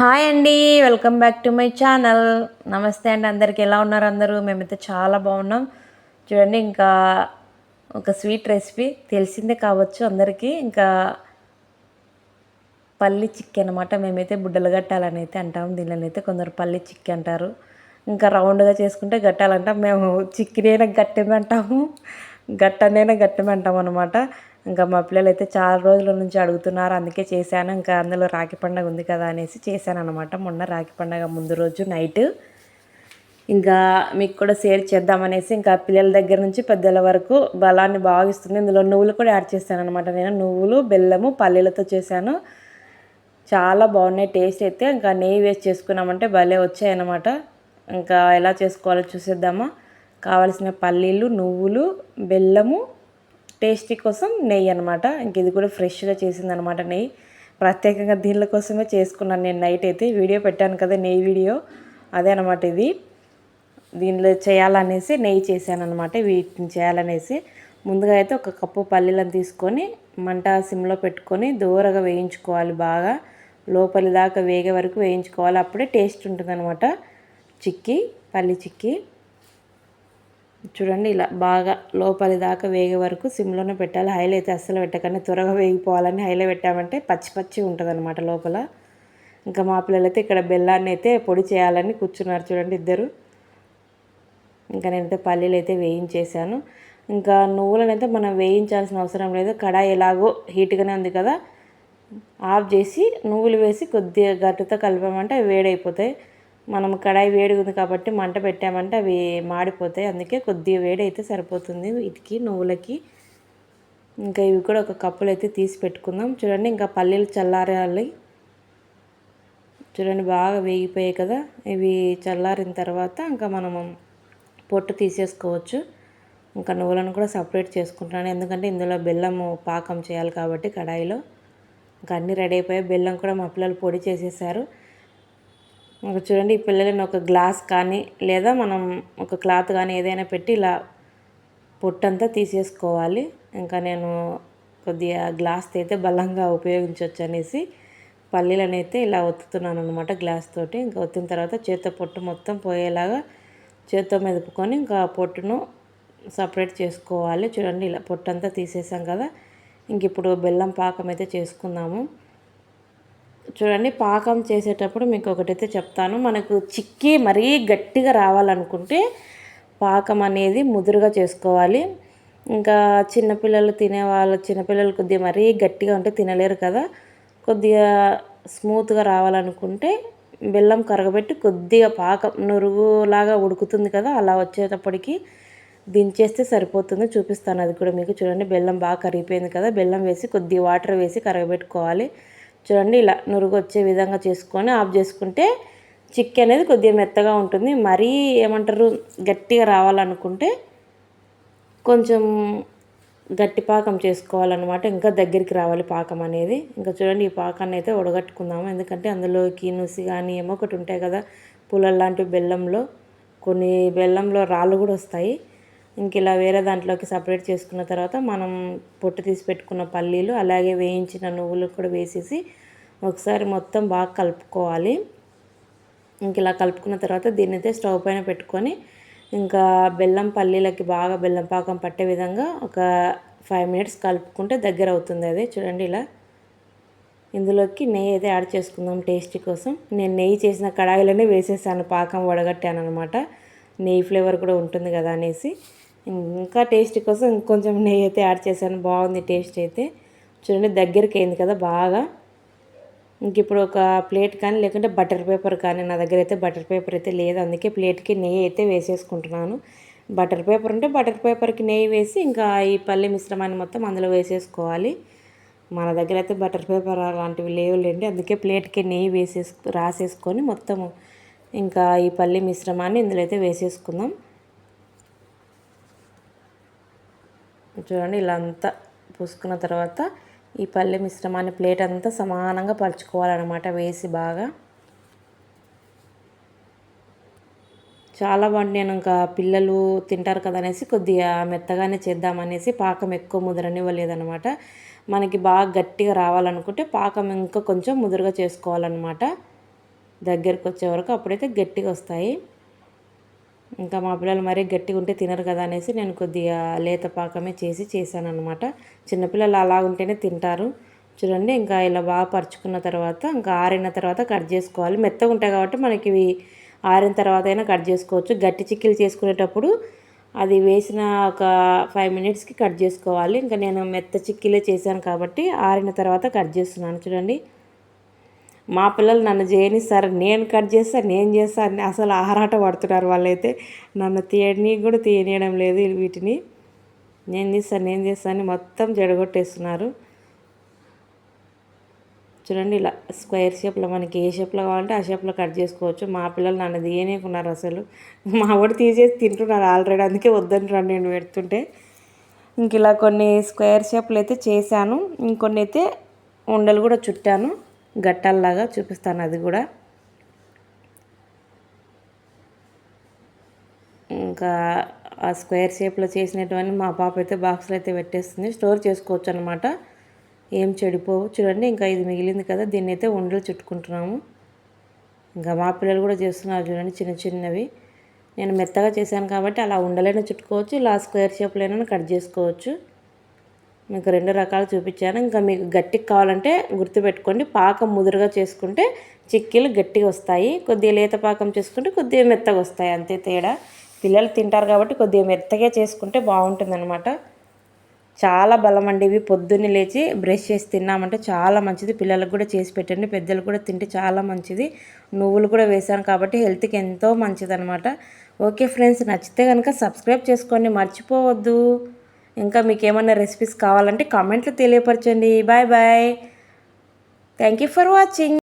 Hi అండి welcome back to my channel. నమస్తే అండి అందరికి ఎలా ఉన్నారు అందరూ? మేమైతే చాలా బాగున్నాం. చూడండి ఇంకా ఒక స్వీట్ రెసిపీ తెలిసిందే కావచ్చు అందరికీ. ఇంకా పల్లి చిక్కి అనమాట మేమైతే బుడ్డలు గట్టాలని అయితే అంటాం. దీనిలో అయితే కొందరు పల్లి చిక్కి అంటారు. ఇంకా రౌండ్గా చేసుకుంటే గట్టాలంటాం. మేము చిక్కినైనా గట్టెమంటాము. గట్టనైనా గట్టెమంటాం అనమాట ఇంకా మా పిల్లలు అయితే చాలా రోజుల నుంచి అడుగుతున్నారు అందుకే చేశాను. ఇంకా అందులో రాఖీ పండగ ఉంది కదా అనేసి చేశాను అనమాట మొన్న రాఖీ పండగ ముందు రోజు నైట్. ఇంకా మీకు కూడా షేర్ చేద్దామనేసి ఇంకా పిల్లల దగ్గర నుంచి పెద్దల వరకు బలాన్ని బాగా ఇస్తుంది ఇందులో నువ్వులు కూడా యాడ్ చేశాను అనమాట నేను. నువ్వులు బెల్లము పల్లీలతో చేశాను. చాలా బాగున్నాయి. టేస్ట్ అయితే ఇంకా నెయ్యి వేసి చేసుకున్నామంటే భలే వచ్చాయన్నమాట ఇంకా ఎలా చేసుకోవాలో చూసేద్దామా. కావలసిన పల్లీలు నువ్వులు బెల్లము టేస్టీ కోసం నెయ్యి అనమాట ఇంక ఇది కూడా ఫ్రెష్గా చేసిందనమాట నెయ్యి. ప్రత్యేకంగా దీనిల కోసమే చేసుకున్నాను నేను నైట్ అయితే. వీడియో పెట్టాను కదా నెయ్యి వీడియో. అదే అనమాట ఇది. దీనిలో చేయాలనేసి నెయ్యి చేశాను అనమాట వీటిని చేయాలనేసి. ముందుగా అయితే ఒక కప్పు పల్లీలను తీసుకొని మంట సిమ్లో పెట్టుకొని దూరగా వేయించుకోవాలి బాగా. లోపలి దాకా వేగే వరకు వేయించుకోవాలి. అప్పుడే టేస్ట్ ఉంటుందన్నమాట. చిక్కీ పల్లి చిక్కీ. చూడండి ఇలా బాగా లోపలి దాకా వేగే వరకు సిమ్లోనే పెట్టాలి. హైలో అయితే అస్సలు పెట్టకండి. త్వరగా వేగిపోవాలని హైలో పెట్టామంటే పచ్చి పచ్చి ఉంటుంది అనమాట లోపల. ఇంకా మా పిల్లలైతే ఇక్కడ బెల్లాన్ని అయితే పొడి చేయాలని కూర్చున్నారు చూడండి ఇద్దరు. ఇంకా నేనైతే పల్లీలు అయితే వేయించేసాను ఇంకా నువ్వులను అయితే మనం వేయించాల్సిన అవసరం లేదు. కడాయి ఎలాగో హీట్గానే ఉంది కదా. ఆఫ్ చేసి నువ్వులు వేసి కొద్దిగా గట్టితో కలిపామంటే వేడైపోతాయి. మనం కడాయి వేడి ఉంది కాబట్టి మంట పెట్టామంటే అవి మాడిపోతాయి. అందుకే కొద్దిగా వేడి అయితే సరిపోతుంది వీటికి నువ్వులకి. ఇంకా ఇవి కూడా ఒక కప్పులు అయితే తీసి పెట్టుకుందాం. చూడండి ఇంకా పల్లీలు చల్లారాలి. చూడండి బాగా వేగిపోయాయి కదా. ఇవి చల్లారిన తర్వాత ఇంకా మనము పొట్టు తీసేసుకోవచ్చు. ఇంకా నువ్వులను కూడా సపరేట్ చేసుకుంటున్నాను. ఎందుకంటే ఇందులో బెల్లము పాకం చేయాలి కాబట్టి కడాయిలో. ఇంకా అన్నీ రెడీ అయిపోయాయి. బెల్లం కూడా మా పిల్లలు పొడి చేసేసారు. ఇంకా చూడండి ఈ పిల్లలని ఒక గ్లాస్ కానీ లేదా మనం ఒక క్లాత్ కానీ ఏదైనా పెట్టి ఇలా పొట్టంతా తీసేసుకోవాలి. ఇంకా నేను కొద్దిగా గ్లాస్ అయితే బలంగా ఉపయోగించవచ్చు అనేసి పల్లీలనైతే ఇలా ఒత్తుతున్నాను అనమాట గ్లాస్ తోటి. ఇంకా ఒత్తిన తర్వాత చేత్తో పొట్టు మొత్తం పోయేలాగా చేత్తో మెదుపుకొని ఇంకా పొట్టును సపరేట్ చేసుకోవాలి. చూడండి ఇలా పొట్టంతా తీసేసాం కదా. ఇంక ఇప్పుడు బెల్లం పాకం అయితే చేసుకుందాము. చూడండి పాకం చేసేటప్పుడు మీకు ఒకటైతే చెప్తాను. మనకు చిక్కి మరీ గట్టిగా రావాలనుకుంటే పాకం అనేది ముదురుగా చేసుకోవాలి. ఇంకా చిన్నపిల్లలు తినేవాళ్ళు చిన్నపిల్లలు కొద్దిగా మరీ గట్టిగా ఉంటే తినలేరు కదా. కొద్దిగా స్మూత్గా రావాలనుకుంటే బెల్లం కరగబెట్టి కొద్దిగా పాకం నురుగులాగా ఉడుకుతుంది కదా అలా వచ్చేటప్పటికి దించేస్తే సరిపోతుంది. చూపిస్తాను అది కూడా మీకు. చూడండి బెల్లం బాగా కరిగిపోయింది కదా. బెల్లం వేసి కొద్దిగా వాటర్ వేసి కరగబెట్టుకోవాలి. చూడండి ఇలా నురుగు వచ్చే విధంగా చేసుకొని ఆఫ్ చేసుకుంటే చిక్కీ అనేది కొద్దిగా మెత్తగా ఉంటుంది. మరీ ఏమంటారు గట్టిగా రావాలనుకుంటే కొంచెం గట్టి పాకం చేసుకోవాలన్నమాట. ఇంకా దగ్గరికి రావాలి పాకం అనేది. ఇంకా చూడండి ఈ పాకాన్ని అయితే ఉడగట్టుకుందాము. ఎందుకంటే అందులోకి నుసి కానీ ఏమో ఒకటి ఉంటాయి కదా పుల్లలు లాంటి బెల్లంలో. కొన్ని బెల్లంలో రాళ్ళు కూడా వస్తాయి. ఇంక ఇలా వేరే దాంట్లోకి సపరేట్ చేసుకున్న తర్వాత మనం పొట్టు తీసి పెట్టుకున్న పల్లీలు అలాగే వేయించిన నువ్వులు కూడా వేసేసి ఒకసారి మొత్తం బాగా కలుపుకోవాలి. ఇంక ఇలా కలుపుకున్న తర్వాత దీన్నైతే అయితే స్టవ్ పైన పెట్టుకొని ఇంకా బెల్లం పల్లీలకి బాగా బెల్లం పాకం పట్టే విధంగా ఒక ఫైవ్ మినిట్స్ కలుపుకుంటే దగ్గర అవుతుంది అది చూడండి ఇలా. ఇందులోకి నెయ్యి అయితే యాడ్ చేసుకుందాం టేస్టీ కోసం. నేను నెయ్యి చేసిన కడాయిలోనే వేసేసాను పాకం వడగట్టాను అనమాట నెయ్యి ఫ్లేవర్ కూడా ఉంటుంది కదా అనేసి. ఇంకా టేస్ట్ కోసం ఇంకొంచెం నెయ్యి అయితే యాడ్ చేశాను. బాగుంది టేస్ట్ అయితే. చూడండి దగ్గరికి అయింది కదా బాగా. ఇంక ఇప్పుడు ఒక ప్లేట్ కానీ లేకుంటే బటర్ పేపర్ కానీ నా దగ్గర అయితే బటర్ పేపర్ అయితే లేదు. అందుకే ప్లేట్కి నెయ్యి అయితే వేసేసుకుంటున్నాను. బటర్ పేపర్ ఉంటే బటర్ పేపర్కి నెయ్యి వేసి ఇంకా ఈ పల్లె మిశ్రమాన్ని మొత్తం అందులో వేసేసుకోవాలి. మన దగ్గర అయితే బటర్ పేపర్ అలాంటివి లేవులేండి. అందుకే ప్లేట్కి నెయ్యి వేసేసు రాసేసుకొని మొత్తము ఇంకా ఈ పల్లె మిశ్రమాన్ని ఇందులో అయితే వేసేసుకుందాం. చూడండి ఇలా అంతా పూసుకున్న తర్వాత ఈ పల్లె మిశ్రమాన్ని ప్లేట్ అంతా సమానంగా పరుచుకోవాలన్నమాట వేసి బాగా. చాలా బాగుంది నేను ఇంకా పిల్లలు తింటారు కదా అనేసి కొద్దిగా మెత్తగానే చేద్దామనేసి పాకం ఎక్కువ ముదరనివ్వలేదనమాట మనకి బాగా గట్టిగా రావాలనుకుంటే పాకం ఇంకా కొంచెం ముదురుగా చేసుకోవాలన్నమాట. దగ్గరికి వచ్చే వరకు అప్పుడైతే గట్టిగా వస్తాయి. ఇంకా మా పిల్లలు మరీ గట్టిగా ఉంటే తినరు కదా అనేసి నేను కొద్దిగా లేత పాకమే చేసి చేశాను అనమాట చిన్నపిల్లలు అలా ఉంటేనే తింటారు. చూడండి ఇంకా ఇలా బాగా పరుచుకున్న తర్వాత ఇంకా ఆరిన తర్వాత కట్ చేసుకోవాలి. మెత్తగా ఉంటాయి కాబట్టి మనకి ఇవి ఆరిన తర్వాత అయినా కట్ చేసుకోవచ్చు. గట్టి చిక్కీలు చేసుకునేటప్పుడు అది వేసిన ఒక ఫైవ్ మినిట్స్కి కట్ చేసుకోవాలి. ఇంకా నేను మెత్త చిక్కీలే చేశాను కాబట్టి ఆరిన తర్వాత కట్ చేస్తున్నాను. చూడండి మా పిల్లలు నన్ను చేయనిస్తారు నేను కట్ చేస్తా నేను చేస్తా అని అసలు ఆరాట పడుతున్నారు వాళ్ళైతే. నన్ను తీయని కూడా తీయనియడం లేదు వీటిని. నేను తీస్తాను నేను చేస్తాను అని మొత్తం జడగొట్టేస్తున్నారు చూడండి ఇలా స్క్వేర్ షేప్లో మనకి ఏ షేప్లో కావాలంటే ఆ షేప్లో కట్ చేసుకోవచ్చు. మా పిల్లలు నన్ను తీయనేకున్నారు అసలు. మా వాడు తీసేసి తింటున్నారు ఆల్రెడీ అందుకే వద్దంటున్నాను నేను పెడుతుంటే. ఇంక ఇలా కొన్ని స్క్వేర్ షేప్లు అయితే చేశాను. ఇంకొన్ని అయితే ఉండలు కూడా చుట్టాను. గట్టల్లాగా చూపిస్తాను అది కూడా. ఇంకా ఆ స్క్వేర్ షేప్లో చేసినటువంటి మా పాప అయితే బాక్స్లో అయితే పెట్టేస్తుంది. స్టోర్ చేసుకోవచ్చు అనమాట ఏం చెడిపోవు. చూడండి ఇంకా ఇది మిగిలింది కదా దీన్ని అయితే ఉండలు చుట్టుకుంటున్నాము. ఇంకా మా పిల్లలు కూడా చేస్తున్నారు చూడండి చిన్న చిన్నవి. నేను మెత్తగా చేశాను కాబట్టి అలా ఉండలైనా చుట్టుకోవచ్చు ఇలా స్క్వేర్ షేప్లైనా కట్ చేసుకోవచ్చు. మీకు రెండు రకాలు చూపించాను. ఇంకా మీకు గట్టిగా కావాలంటే గుర్తుపెట్టుకోండి. పాకం ముదురుగా చేసుకుంటే చిక్కీలు గట్టిగా వస్తాయి. కొద్దిగా లేత పాకం చేసుకుంటే కొద్దిగా మెత్తగా వస్తాయి. అంతే తేడా. పిల్లలు తింటారు కాబట్టి కొద్దిగా మెత్తగా చేసుకుంటే బాగుంటుందన్నమాట. చాలా బలం అండి ఇవి. పొద్దున్నే లేచి బ్రష్ చేసి తిన్నామంటే చాలా మంచిది. పిల్లలకు కూడా చేసి పెట్టండి. పెద్దలు కూడా తింటే చాలా మంచిది. నువ్వులు కూడా వేసాను కాబట్టి హెల్త్కి ఎంతో మంచిది అనమాట ఓకే ఫ్రెండ్స్ నచ్చితే కనుక సబ్స్క్రైబ్ చేసుకోండి. మర్చిపోవద్దు. ఇంకా మీకు ఏమైనా రెసిపీస్ కావాలంటే కామెంట్లు తెలియపరచండి. Bye bye thank you for watching